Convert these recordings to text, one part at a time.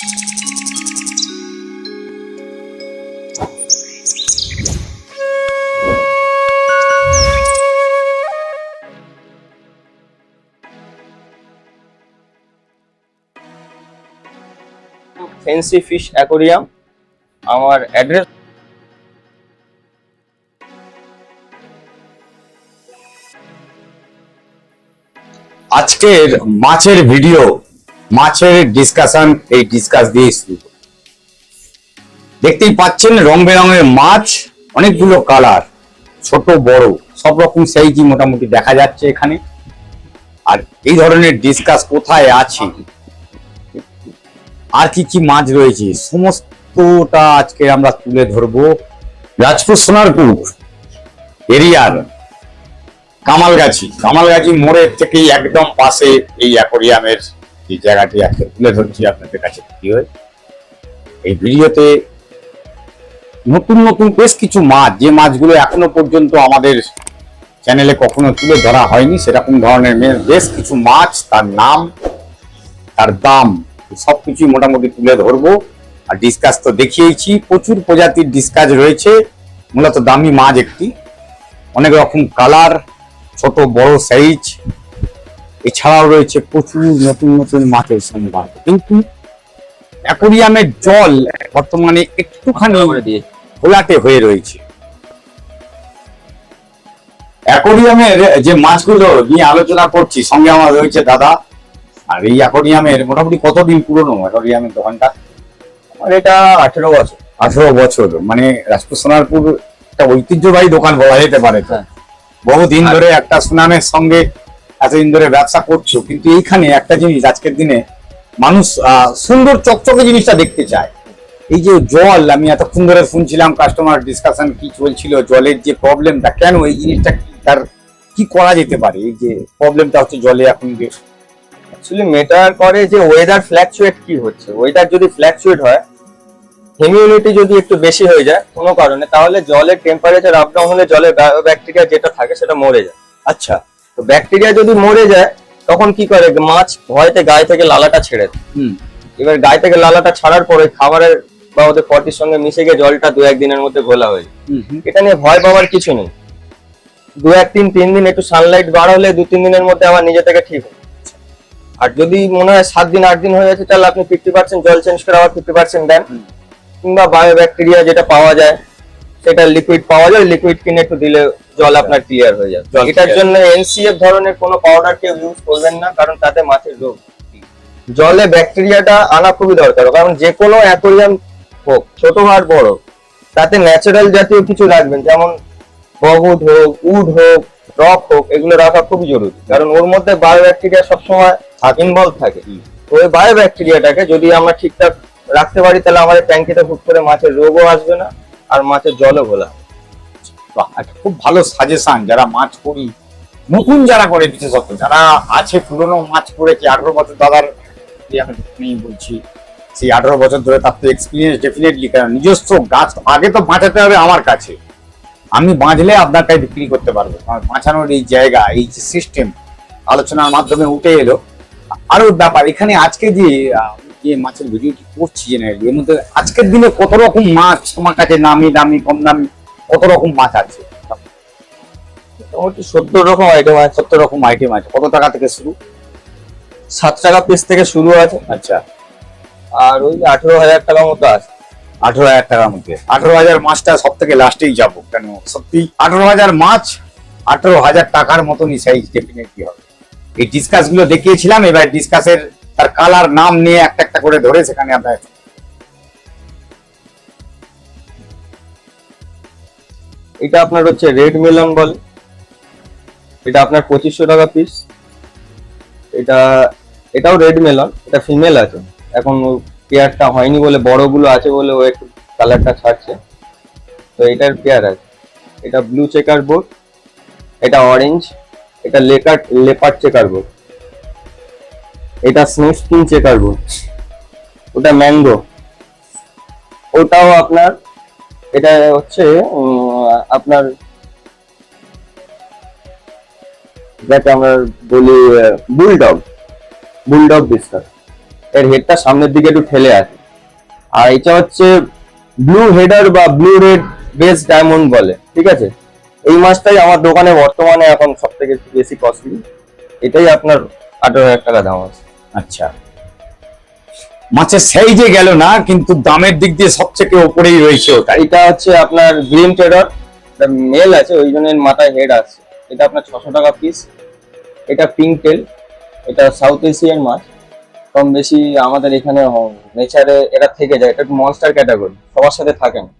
Fancy fish aquarium আমার address আজকের মাছের ভিডিও মাছের ডিসকাশন এই ডিসকাস দিয়ে শুরু। দেখতেই পাচ্ছেন রং বেরঙের মাছ, অনেকগুলো কালার ছোট, বড়, সব রকম সাইজই মোটামুটি দেখা যাচ্ছে এখানে। আর এই ধরনের ডিসকাস কোথায় আছে? আর কি কি মাছ রয়েছে? সমস্তটা আজকে আমরা তুলে ধরবো। রাজপুর সোনারপুর এরিয়ার, কামালগাছি। কামালগাছি মোড়ের থেকেই একদম পাশে এই অ্যাকোরিয়ামের যে জায়গাটি আছে তুলে ধরছি আপনাদের কাছে ভিডিও এই ভিডিওতে নতুন নতুন বেশ কিছু মাছ, যে মাছগুলো এখনও পর্যন্ত আমাদের চ্যানেলে কখনো তুলে ধরা হয়নি, সেরকম ধরনের বেশ কিছু মাছ, তার নাম, তার দাম, সবকিছুই মোটামুটি তুলে ধরবো। আর ডিসকাস তো দেখিয়েছি প্রচুর প্রজাতির ডিসকাস রয়েছে, মূলত দামি মাছ একটি। অনেক রকম কালার, ছোট, বড় সাইজ এছাড়াও রয়েছে প্রচুর নতুন নতুন মাছের সম্ভার কিন্তু অ্যাকোরিয়ামের জল বর্তমানে একটুখানি ঘোলাটে হয়ে রয়েছে। অ্যাকোরিয়ামের যে মাছগুলো নিয়ে আলোচনা করছি সঙ্গে আমার রয়েছে দাদা। আর এই অ্যাকোরিয়ামের মোটামুটি কতদিন পুরনো অ্যাকোরিয়ামের দোকানটা? আমার এটা আঠেরো বছর। আঠারো বছর মানে রাজপুর সোনারপুর একটা ঐতিহ্যবাহী দোকান বলা যেতে পারে। হ্যাঁ। বহুদিন ধরে একটা সুনামের সঙ্গে এতদিন ধরে ব্যবসা করছ কিন্তু এইখানে একটা জিনিস আজকের দিনে মানুষ সুন্দর চকচকে জিনিসটা দেখতে চায়। এই যে জল আমি এতক্ষণ ধরে শুনছিলাম কাস্টমার ডিসকাশন কি চলছিল জলের যে প্রবলেমটা কেন এই জিনিসটা তার কি করা যেতে পারে? এই যে প্রবলেমটা হচ্ছে জলে এখন যে অ্যাকচুয়ালি মেটার করে যে ওয়েদার ফ্ল্যাকচুয়েট কি হচ্ছে। ওয়েদার যদি ফ্ল্যাকচুয়েট হয় হিমিউনিটি যদি একটু বেশি হয়ে যায় কোনো কারণে তাহলে জলের টেম্পারেচার আপ ডাউন হলে জলের ব্যাকটেরিয়া যেটা থাকে সেটা মরে যায়। আচ্ছা। তো ব্যাকটেরিয়া যদি মরে যায় তখন কি করে? মাছ ভয়তে গায়ে থেকে লালাটা ছেড়ে দেয়। এবার গায়ে থেকে লালাটা ছাড়ার পরে খাবারের বা ওদের পটির সঙ্গে মিশে গিয়ে জলটা দু একদিনের মধ্যে ঘোলা হয়ে। এটা নিয়ে ভয় পাওয়ার কিছু নেই। দু এক তিন তিন দিন একটু সানলাইট বার হলে দু তিন দিনের মধ্যে আমার নিজে থেকে ঠিক হয় আর যদি মনে হয় সাত দিন আট দিন হয়ে যাচ্ছে তাহলে আপনি ফিফটি পার্সেন্ট জল চেঞ্জ করে আবার ফিফটি পার্সেন্ট দেন। কিংবা বায়ো ব্যাকটেরিয়া যেটা পাওয়া যায় সেটা লিকুইড পাওয়া যায় লিকুইড কিনে একটু দিলে জল আপনার ক্লিয়ার হয়ে যাবে। এটার। জন্য এনসিএফ ধরনের কোনো পাউডার কেউ ইউজ করবেন না কারণ তাতে মাছের রোগ জলে ব্যাকটেরিয়াটা আনা খুবই দরকার কারণ যে কোনো অ্যাকোরিয়াম হোক ছোট আর বড় তাতে ন্যাচারাল জাতীয় কিছু রাখবেন যেমন বগুড হোক উড হোক রক হোক এগুলো রাখা খুবই জরুরি। কারণ ওর মধ্যে বায়ো ব্যাকটেরিয়া সবসময় ইনভলভ থাকে। ওই বায়ো ব্যাকটেরিয়াটাকে যদি আমরা ঠিকঠাক রাখতে পারি তাহলে আমাদের ট্যাঙ্কিতে হুট করে মাছের রোগও আসবে না। আর মাছের জলও ঘোলা। একটা খুব ভালো সাজেশন যারা মাছ করি, নতুন যারা করে বিশেষত যারা আছে পুরনো মাছ করেছে আঠারো বছর দাদার আমি বলছি, সেই আঠারো বছর ধরে তার তো এক্সপিরিয়েন্স ডেফিনেটলি কারণ নিজস্ব গাছ আগে তো বাঁচাতে হবে আমার কাছে। আমি বাঁচলে আপনার কাছে বিক্রি করতে পারব। আমার বাঁচানোর এই জায়গা, এই যে সিস্টেম আলোচনার মাধ্যমে উঠে এলো। আরও ব্যাপার, এখানে আজকে যে যে মাছের ভিডিওটি করছি জেনারেলি এর মধ্যে আজকের দিনে কত রকম মাছ তোমার কাছে নামি দামি কম দামি কত রকম মাছ আছে? মোটামুটি সত্তর রকম আইটেম আছে। কত রকম আইটেম আছে। কত টাকা থেকে শুরু? সাত টাকা পিস থেকে শুরু আছে। আচ্ছা। আর ওই আঠেরো হাজার টাকার মতো আছে। আঠারো হাজার টাকার মধ্যে। আঠারো হাজার মাছটা সব থেকে লাস্টেই যাব। কেন? সত্যি আঠারো হাজার মাছ আঠারো হাজার টাকার মতনই সাইজ ডেফিনেটলি হবে। এই ডিসকাসগুলো দেখিয়েছিলাম এবার ডিসকাসের তার কালার নাম নিয়ে একটা একটা করে ধরে সেখানে আপনার এটা আপনার হচ্ছে রেড মেলন বলে। এটা আপনার পঁচিশশো টাকা পিস এটা, এটাও রেড মেলন এটা ফিমেল আছে। এখন পেয়ারটা হয়নি বলে, বড়গুলো আছে বলে ও একটু কালারটা ছাড়ছে। তো এটার পেয়ার আছে। এটা ব্লু চেকার বোর্ড এটা অরেঞ্জ এটা লেকার লেপার চেকার বোর্ড এটা স্নেক স্কিন চেকার বোর্ড ওটা ম্যাঙ্গো। ওটাও আপনার, এটা হচ্ছে আপনার, যাকে আমরা বলি বুলডগ। বুলডগ বিস্তার। এর হেডটা সামনের দিকে একটু ঠেলে আছে আর এটা হচ্ছে ব্লু হেডার বা ব্লু রেড বেস ডায়মন্ড বলে, ঠিক আছে? এই মাছটাই আমার দোকানে বর্তমানে এখন সব থেকে বেশি কস্টলি এটাই আপনার আঠারো হাজার টাকা দাম আছে। আচ্ছা। মাছের সাইজে গেল না, কিন্তু দামের দিক দিয়ে সবথেকে ওপরেই রয়েছে ওটা। এটা হচ্ছে আপনার গ্রিন ট্রেডার মেল আছে, ওই জন্য মাথায় হেড আছে। এটা আপনার ছশো টাকা পিস এটা পিঙ্ক টেল এটা সাউথ এশিয়ান মাছ। কম বেশি আমাদের এখানে নেচারে এটা থেকে যায়, এটা মনস্টার ক্যাটাগরি সবার সাথে থাকে না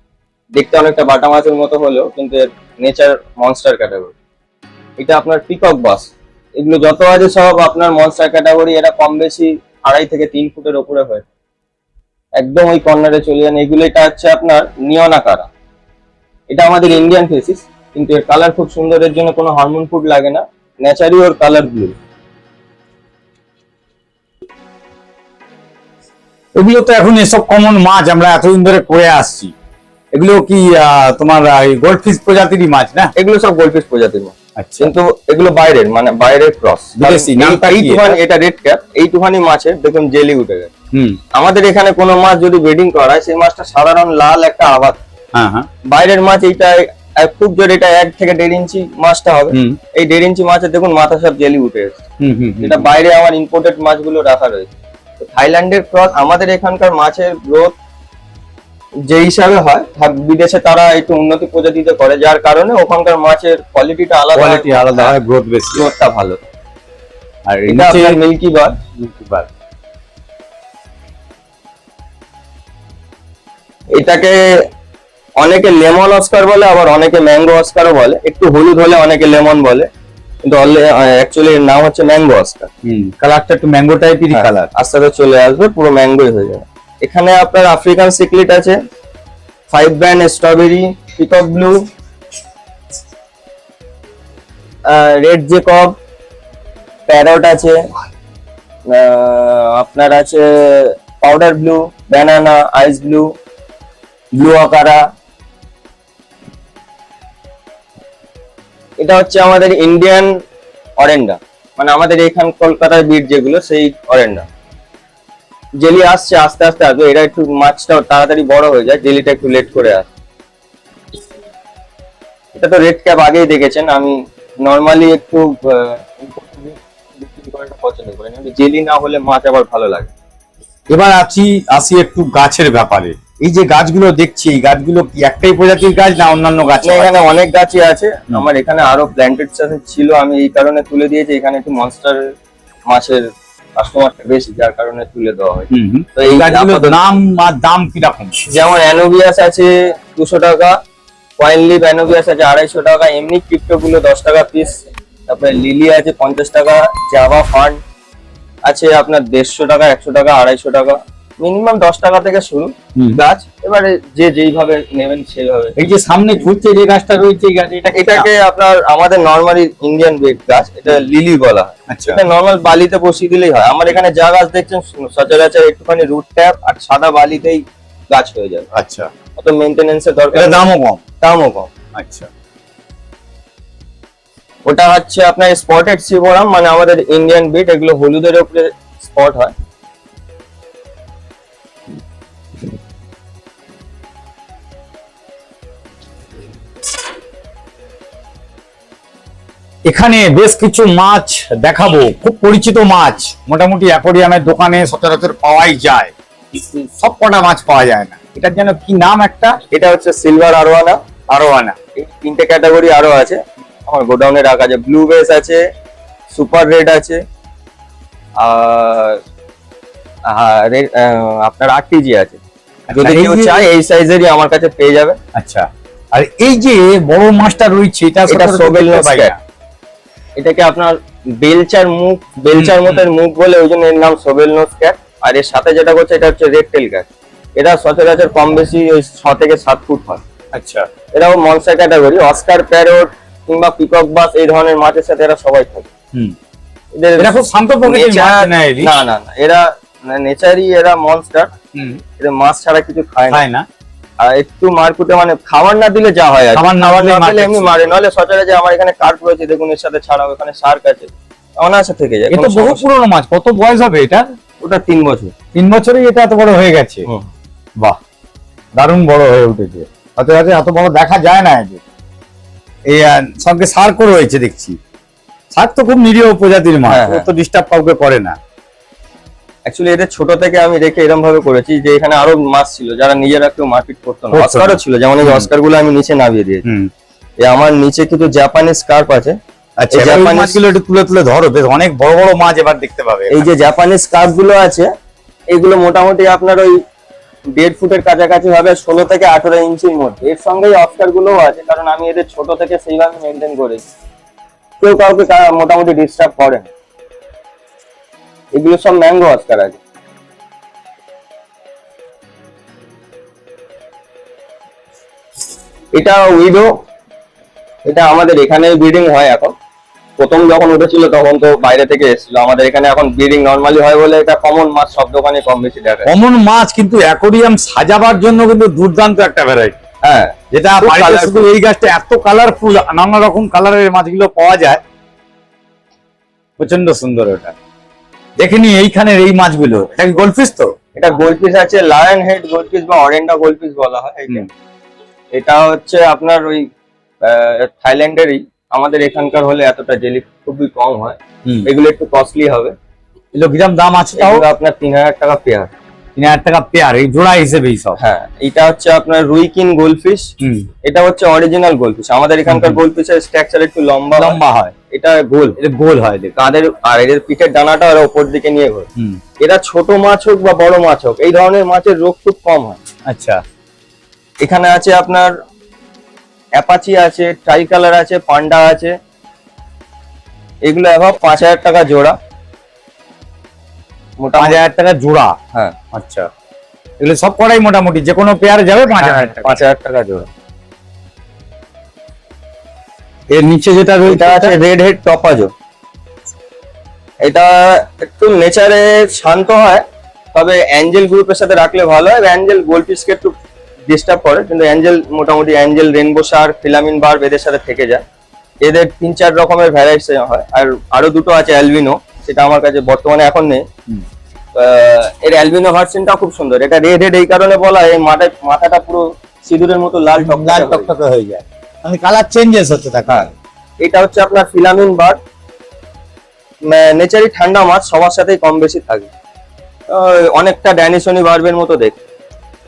দেখতে অনেকটা বাটা মাছের মতো হলেও কিন্তু এর নেচার মনস্টার ক্যাটাগরি এটা আপনার পিকক বাস এগুলো যত আছে সব আপনার মনস্টার ক্যাটাগরি এটা কম বেশি আড়াই থেকে তিন ফুটের ওপরে হয়। একদম ওই কর্নারে চলে যান। এগুলো এটা হচ্ছে আপনার নিয়নাকারা এটা আমাদের ইন্ডিয়ান ফেসিস কিন্তু এর কালার খুব সুন্দর এর জন্য কোনো হরমোন ফুড লাগে না। ন্যাচারি ওর কালার ব্লু এগুলো তো এখন এসব কমন মাছ আমরা এতদিন ধরে করে আসছি। এগুলো কি আহ, তোমার গোল্ড ফিশ প্রজাতিরই মাছ না? এগুলো সব গোল্ডফিশ প্রজাতির মাছ। কিন্তু এগুলো বাইরের মানে বাইরের ক্রস এইটুখানি এটা রেড ক্যাপ এইটুখানি মাছের দেখুন জেলি উঠে গেছে আমাদের এখানে কোনো মাছ যদি ব্রিডিং করায় সেই মাছটা সাধারণ লাল একটা আবাদ। হ্যাঁ হ্যাঁ। বাইরের মাছ এইটা খুব জোর এটা এক থেকে দেড় ইঞ্চি মাছটা হবে। এই দেড় ইঞ্চি মাছের দেখুন মাথা সব জেলি উঠে হুম। যেটা বাইরে আমার ইম্পোর্টেড মাছগুলো রাখা রয়েছে। থাইল্যান্ডের ক্রস আমাদের এখানকার মাছের গ্রোথ যে হিসাবে হয় বিদেশে তারা একটু উন্নতি প্রজাতিতে করে যার কারণে ওখানকার মাছের কোয়ালিটিটা আলাদা কোয়ালিটি আলাদা হয় গ্রোথ বেশি। গ্রোথটা ভালো। আর এটা নিচে আপনার মিল্কি বার মিল্কি বার। এটাকে অনেকে লেমন অস্কার বলে আবার অনেকে ম্যাঙ্গো অস্কারও বলে। একটু হলুদ হলে অনেকে লেমন বলে কিন্তু অ্যাকচুয়ালি নাম হচ্ছে ম্যাঙ্গো অস্কার হুম কালারটা একটু ম্যাঙ্গো টাইপেরই কালার আস্তে আস্তে চলে আসবে পুরো ম্যাঙ্গোই হয়ে যাবে। এখানে আপনার আফ্রিকান সিকলিট আছে five band strawberry peacock blue red Jacob parrot আছে আপনার আছে powder blue banana ice blue blue acara এটা হচ্ছে আমাদের ইন্ডিয়ান অরেন্ডা মানে আমাদের এখান কলকাতার বিট যেগুলো, সেই অরেন্ডা জেলি আসছে আস্তে আস্তে আসবে এটা একটু মাছটা তাড়াতাড়ি বড় হয়ে যায় জেলিটা একটু লেট করে আসে। এটা তো রেড ক্যাপ আগেই দেখেছেন আমি নর্মালি একটু পছন্দ করি জেলি না হলে মাছ আবার ভালো লাগে। এবার আছি আসি একটু গাছের ব্যাপারে। এই যে গাছগুলো দেখছি এই গাছগুলো কি একটাই প্রজাতির গাছ না অন্যান্য গাছ এখানে অনেক গাছই আছে। আমার এখানে আরও প্ল্যান্টেড ছিল আমি এই কারণে তুলে দিয়েছি এখানে একটু মনস্টার মাছের কাস্টমারটা বেশি যার কারণে তুলে দেওয়া হয়। তো এই গাছগুলোর নাম আর দাম কীরকম? যেমন অ্যানোবিয়াস আছে দুশো টাকা কয়েন লিভ অ্যানোবিয়াস আছে আড়াইশো টাকা এমনি ক্রিপ্টোগুলো দশ টাকা পিস তারপরে লিলি আছে পঞ্চাশ টাকা জাভা ফান্ড আছে আপনার দেড়শো টাকা একশো টাকা আড়াইশো টাকা। মিনিমাম দশ টাকা থেকে শুরু গাছ। এবারে যে যেইভাবে নেবেন সেইভাবে। এই যে সামনে ঝুলছে যে গাছটা রয়েছে এই গাছ এটা এটাকে আপনার আমাদের নর্মালি ইন্ডিয়ান বেড গাছ এটা লিলি বলা হয়। আচ্ছা। এটা নর্মাল বালিতে বসিয়ে দিলেই হয়। আমার এখানে যা গাছ দেখছেন সচরাচর একটুখানি রুট ট্যাপ আর সাদা বালিতেই গাছ হয়ে যাবে। আচ্ছা। অত মেনটেনেন্সের দরকার দামও কম? দামও কম। আচ্ছা। ওটা হচ্ছে আপনার স্পটেড সিবোরাম মানে আমাদের ইন্ডিয়ান বিট এগুলো হলুদের উপরে স্পট হয়। এখানে বেশ কিছু মাছ দেখাবো। খুব পরিচিত মাছ। মোটামুটি অ্যাকোরিয়ামের দোকানে সচরাচর পাওয়াই যায়। সব কটা মাছ পাওয়া যায় না। এটার যেন কি নাম একটা? এটা হচ্ছে সিলভার আরোয়ানা। আরও আনা এই তিনটে ক্যাটাগরি আরও আছে। আমার গোডাউনে রাখা আছে। ব্লু বেস আছে সুপার রেড আছে আর আহ, আপনার আরটিজি আছে। যদি এই কেউ চায় এই সাইজেরই আমার কাছে পেয়ে যাবে। আচ্ছা। আর এই যে বড় মাছটা রয়েছে এটা সোবেল cat। এটাকে আপনার বেলচার মুখ বেলচার মতের মুখ বলে ওই জন্য এর নাম সোবেল নোজ ক্যাট। আর এর সাথে যেটা করছে এটা হচ্ছে রেড টেল ক্যাট। এটা সচরাচর কম বেশি ওই ছ থেকে সাত ফুট হয়। আচ্ছা। এরাও মনস্টার ক্যাটাগরি অস্কার প্যারোট কিংবা পিকক বাস এই ধরনের মাছের সাথে এরা সবাই থাকে এদের এরা খুব শান্ত প্রকৃতির মাছ না না না না এরা নেচারই এরা মনস্টার হুম, এদের মাছ ছাড়া কিছু খায় না। একটু মারকুটে মানে খাবার না দিলে যা হয়। খাবার না দিলে এমনি মারে নাহলে সচরাচর আমার এখানে কার্প রয়েছে দেখুন এর সাথে ছাড়াও এখানে শার্ক আছে। অনায়াসে থেকে যায় এ কোনো বহু পুরনো মাছ কত বয়স হবে এটা? ওটা তিন বছর। তিন বছরেই এটা এত বড় হয়ে গেছে? বাহ দারুণ বড় হয়ে উঠেছে। সচরাচর এত বড় দেখা যায় না এই সঙ্গে সার্কও রয়েছে দেখছি। সার্ক তো খুব নিরীহ প্রজাতির মাছ হ্যাঁ, হ্যাঁ। তো ডিস্টার্ব কাউকে করে না। অ্যাকচুয়ালি এটা ছোট থেকে আমি রেখে এরকম ভাবে করেছি যে এখানে আরও মাছ ছিল যারা নিজেরা কেউ মারপিট করতো না। অস্কারও ছিল যেমন এই অস্কারগুলো আমি নিচে নামিয়ে দিয়েছি। আমার নিচে কিন্তু জাপানিজ কার্প আছে। আচ্ছা মাছগুলো একটু তুলে তুলে ধরো বেশ অনেক বড় বড় মাছ এবার দেখতে পাবে এই যে গুলো আছে এগুলো মোটামুটি আপনার ওই দেড় ফুটের কাছাকাছি হবে ষোলো থেকে আঠেরো ইঞ্চির মধ্যে। এর সঙ্গে অস্কার গুলোও আছে কারণ আমি এদের ছোট থেকে সেইভাবে মেনটেন করেছি। কেউ কাউকে মোটামুটি ডিস্টার্ব করে না। এগুলো সব ম্যাঙ্গো অস্কার আছে এটা উইডো এটা আমাদের এখানে ব্রিডিং হয় এখন। প্রথম যখন উঠেছিল তখন তো বাইরে থেকে এসেছিল। আমাদের এখানে এখন ব্রিডিং নর্মালি হয় বলে এটা কমন মাছ সব দোকানে কম বেশি দেখা কমন মাছ কিন্তু অ্যাকোরিয়াম সাজাবার জন্য কিন্তু দুর্দান্ত একটা ভ্যারাইটি হ্যাঁ। যেটা খুব বাড়িতে শুধু এই গাছটা এত কালারফুল নানা রকম কালারের মাছগুলো পাওয়া যায়। প্রচণ্ড সুন্দর ওটা। দেখিনি এইখানের এই মাছগুলো। এটা কি গোলফিস তো? এটা গোলপিস আছে লায়ন হেড গোলপিস বা অরেন্ডা গোলপিস বলা হয় এইটা। এটা হচ্ছে আপনার ওই থাইল্যান্ডেরই। আমাদের এখানকার হলে এতটা জেলি খুবই কম হয়। এগুলো একটু কস্টলি হবে। এগুলো দাম আছে তাও? আপনার তিন হাজার টাকা পেয়ার তিন হাজার টাকা পেয়ার এই জোড়া হিসেবেই সব। হ্যাঁ এটা হচ্ছে আপনার রুইকিন গোলফিশ এটা হচ্ছে অরিজিনাল গোলফিশ আমাদের এখানকার। গোলফিশের স্ট্রাকচার একটু লম্বা লম্বা হয়। এটা গোল। এটা গোল হয় কাঁধের আর এদের পিঠের ডানাটা ওরা উপর দিকে নিয়ে ঘোরে। এরা ছোট মাছ হোক বা বড় মাছ হোক এই ধরনের মাছের রোগ খুব কম হয়। আচ্ছা। এখানে আছে আপনার অ্যাপাচি আছে ট্রাই কালার আছে পান্ডা আছে। এগুলো এবার পাঁচ হাজার টাকা জোড়া। পাঁচ হাজার টাকা জোড়া? হ্যাঁ। আচ্ছা। এগুলো সব করাই মোটামুটি যে কোনো পেয়ারে যাবে পাঁচ হাজার টাকা। পাঁচ হাজার টাকা জোড়া। এর নিচে যেটা রয়েছে এটা আছে রেড হেড টপাজো এটা একটু নেচারে শান্ত হয় তবে অ্যাঞ্জেল গ্রুপের সাথে রাখলে ভালো হয়। অ্যাঞ্জেল গোল্ডফিশকে একটু ডিস্টার্ব করে কিন্তু অ্যাঞ্জেল মোটামুটি angel rainbow shark filament barb এদের সাথে থেকে যায়। এদের তিন চার রকমের ভ্যারাইটিস হয়। আর আরও দুটো আছে অ্যালবিনো সেটা আমার কাছে বর্তমানে এখন নেই। এর অ্যালবিনো ভার্সনটা খুব সুন্দর। এটা রেড হেড এই কারণে বলা হয় এই মাথাটা পুরো সিঁদুরের মতো লাল টক লাল টকটকে হয়ে যায়। মানে কালার চেঞ্জেস হচ্ছে হ্যাঁ এটা হচ্ছে আপনার ফিলামিন বার। নেচারি ঠান্ডা মাছ সবার সাথেই কম বেশি থাকে। অনেকটা ড্যানিসনি বার্বের মতো দেখতে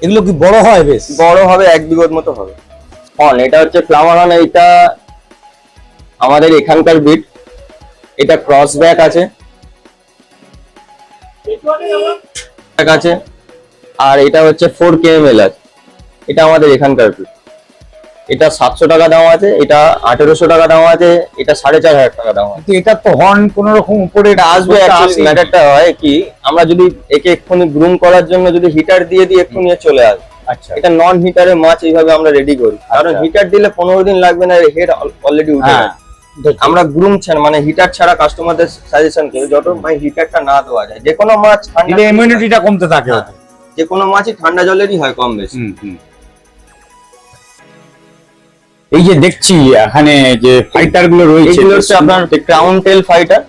এগুলো কি বড় হয় বেশ? বড় হবে এক বিঘর মতো হবে। হন এটা হচ্ছে ফ্লাওয়ার হন এটা আমাদের এখানকার বিট এটা ক্রস ব্যাক আছে আছে। আর এটা হচ্ছে ফোর কেএমএল আছে। এটা আমাদের এখানকার বিট এটা সাতশো টাকা দাম আছে এটা আঠেরোশো টাকা দাম আছে এটা সাড়ে চার হাজার টাকা দাম আছে। এটা তো হর্ন কোন রকম উপরে আসবে ম্যাটারটা হয় কি আমরা যদি একে এক্ষুনি গ্রুম করার জন্য যদি হিটার দিয়ে দিই এক্ষুনি চলে আসবে আচ্ছা। এটা নন হিটারে মাছ এইভাবে আমরা রেডি করি। কারণ আচ্ছা। হিটার দিলে পনেরো দিন লাগবে না হেড অলরেডি উঠে হ্যাঁ আমরা গ্রুম ছাড়া মানে হিটার ছাড়া কাস্টমারদের সাজেশন করি যত ভাই হিটারটা না দেওয়া যায় যে কোনো মাছ ঠান্ডা ইমিউনিটিটা কমতে থাকে হ্যাঁ, যে কোনো মাছই ঠান্ডা জলেরই হয় কম বেশি। এই যে দেখছি এখানে যে ফাইটারগুলো রয়েছে এগুলো হচ্ছে আপনার ক্রাউন টেল ফাইটার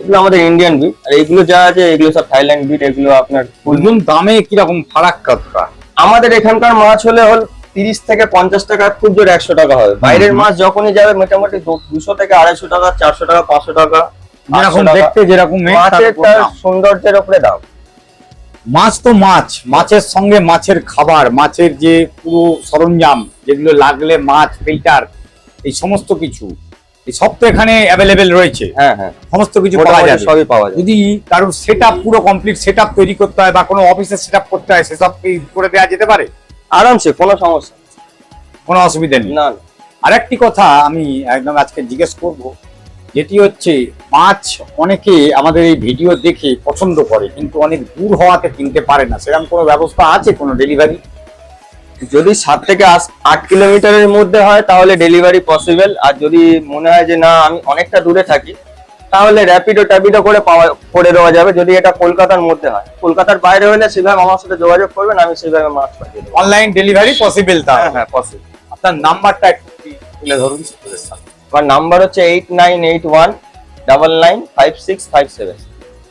এগুলো আমাদের ইন্ডিয়ান বিট আর এগুলো যা আছে এগুলো সব থাইল্যান্ড বিট এগুলো আপনার ওজন দামে কীরকম ফারাক কতটা আমাদের এখানকার মাছ হলে হল তিরিশ থেকে পঞ্চাশ টাকা খুব জোর একশো টাকা হবে বাইরের মাছ যখনই যাবে মোটামুটি দুশো থেকে আড়াইশো টাকা চারশো টাকা পাঁচশো টাকা যেরকম দেখতে যেরকম মাছের। সৌন্দর্যের উপরে দাম। মাছ তো মাছ মাছের সঙ্গে মাছের খাবার মাছের যে পুরো সরঞ্জাম যেগুলো লাগলে মাছ ফিল্টার এই সমস্ত কিছু এই সব তো এখানে অ্যাভেলেবেল রয়েছে। হ্যাঁ হ্যাঁ। সমস্ত কিছু পাওয়া যায় সবই পাওয়া যায় যদি কারোর সেট পুরো কমপ্লিট সেট তৈরি করতে হয় বা কোনো অফিসে সেট করতে হয় সেসব কি করে দেওয়া যেতে পারে? আরামসে কোনো সমস্যা কোনো অসুবিধা নেই। না না। আরেকটি কথা আমি একদম আজকে জিজ্ঞেস করব যেটি হচ্ছে মাছ অনেকে আমাদের এই ভিডিও দেখে পছন্দ করে কিন্তু অনেক দূর হওয়াতে কিনতে পারে না। সেরকম কোনো ব্যবস্থা আছে কোনো ডেলিভারি যদি সাত থেকে আট কিলোমিটারের মধ্যে হয় তাহলে ডেলিভারি পসিবল আর যদি মনে হয় যে না আমি অনেকটা দূরে থাকি তাহলে র্যাপিডো ট্যাপিডো করে পাওয়া করে দেওয়া যাবে। যদি এটা কলকাতার মধ্যে হয়। কলকাতার বাইরে হলে সেভাবে আমার সাথে যোগাযোগ করবেন আমি সেভাবে মাছ পাঠিয়ে দেবো। অনলাইন ডেলিভারি পসিবল তা হ্যাঁ হ্যাঁ পসিবল আপনার নাম্বারটা একটু তুলে ধরুন। আমার নাম্বার হচ্ছে eight nine eight one double nine five six five seven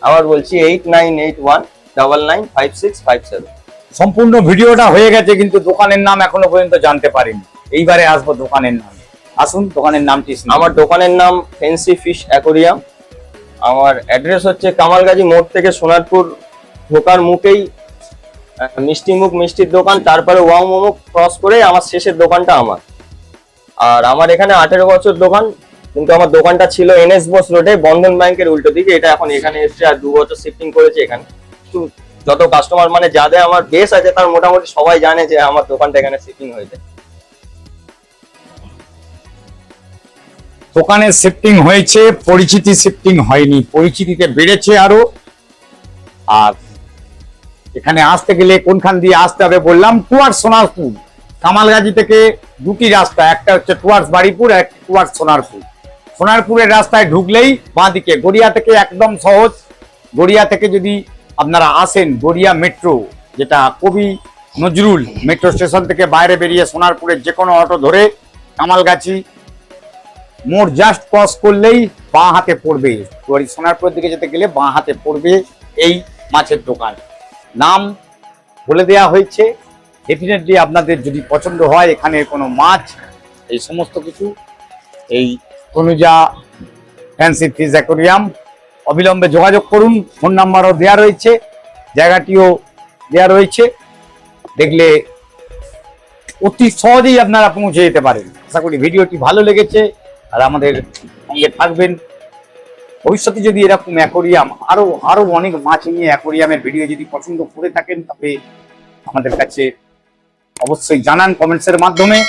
আবার বলছি eight nine eight one double nine five six five seven সম্পূর্ণ ভিডিওটা হয়ে গেছে কিন্তু দোকানের নাম এখনও পর্যন্ত জানতে পারিনি। এইবারে আসব দোকানের নাম। আসুন দোকানের নামটি। আমার দোকানের নাম ফেন্সি ফিশ অ্যাকোরিয়াম আমার অ্যাড্রেস হচ্ছে কামালগাজী মোড় থেকে সোনারপুর ঢোকার মুখেই মিষ্টি মুখ মিষ্টির দোকান তারপরে ওয়াও মোমো ক্রস করে আমার শেষের দোকানটা আমার। আর আমার এখানে আঠেরো বছর দোকান, কিন্তু আমার দোকানটা ছিল এনএস বোস রোডে, বন্ধন ব্যাংকের উল্টো দিকে। এটা এখন এখানে এসছে আর দু বছর শিফটিং করেছে এখানে। যত কাস্টমার মানে যাদের আমার বেস আছে, তার মোটামুটি সবাই জানে যে আমার দোকানটা এখানে শিফটিং হয়েছে। দোকানের শিফটিং হয়েছে, পরিচিতি শিফটিং হয়নি। পরিচিতিতে বেড়েছে আরও। আর এখানে আসতে গেলে কোনখান দিয়ে আসতে হবে বললাম টুয়ার্স সোনারপুর। কামালগাজী থেকে দুটি রাস্তা, একটা হচ্ছে টুয়ার্স বাড়িপুর এক টুয়ার্স সোনারপুর। সোনারপুরের রাস্তায় ঢুকলেই বাঁ দিকে গড়িয়া থেকে একদম সহজ। গড়িয়া থেকে যদি আপনারা আসেন গড়িয়া মেট্রো, যেটা কবি নজরুল মেট্রো স্টেশন থেকে বাইরে বেরিয়ে সোনারপুরের যে কোনো অটো ধরে কামালগাছি মোড় জাস্ট ক্রস করলেই বাঁ হাতে পড়বে। সোনারপুরের দিকে যেতে গেলে বাঁ হাতে পড়বে এই মাছের দোকান। নাম বলে দেয়া হয়েছে। ডেফিনেটলি আপনাদের যদি পছন্দ হয় এখানে কোনো মাছ, এই সমস্ত কিছু, এই তনুজা ফ্যান্সি ফিজ অ্যাকোরিয়াম অবিলম্বে যোগাযোগ করুন ফোন নাম্বারও দেওয়া রয়েছে, জায়গাটিও দেওয়া রয়েছে, দেখলে অতি সহজেই আপনারা পৌঁছে যেতে পারেন। আশা করি ভিডিওটি ভালো লেগেছে, আর আমাদের সঙ্গে থাকবেন। ভবিষ্যতে যদি এরকম অ্যাকোরিয়াম আরও আরও অনেক মাছ নিয়ে অ্যাকোরিয়ামের ভিডিও যদি পছন্দ করে থাকেন তবে আমাদের কাছে অবশ্যই জানান কমেন্টসের মাধ্যমে।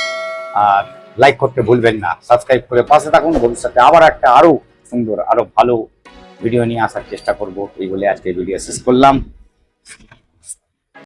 আর লাইক করতে ভুলবেন না সাবস্ক্রাইব করে পাশে থাকুন। ভবিষ্যতে আবার একটা আরও সুন্দর, আরও ভালো ভিডিও নিয়ে আসার চেষ্টা করব। এই বলে আজকে ভিডিও শেষ করলাম।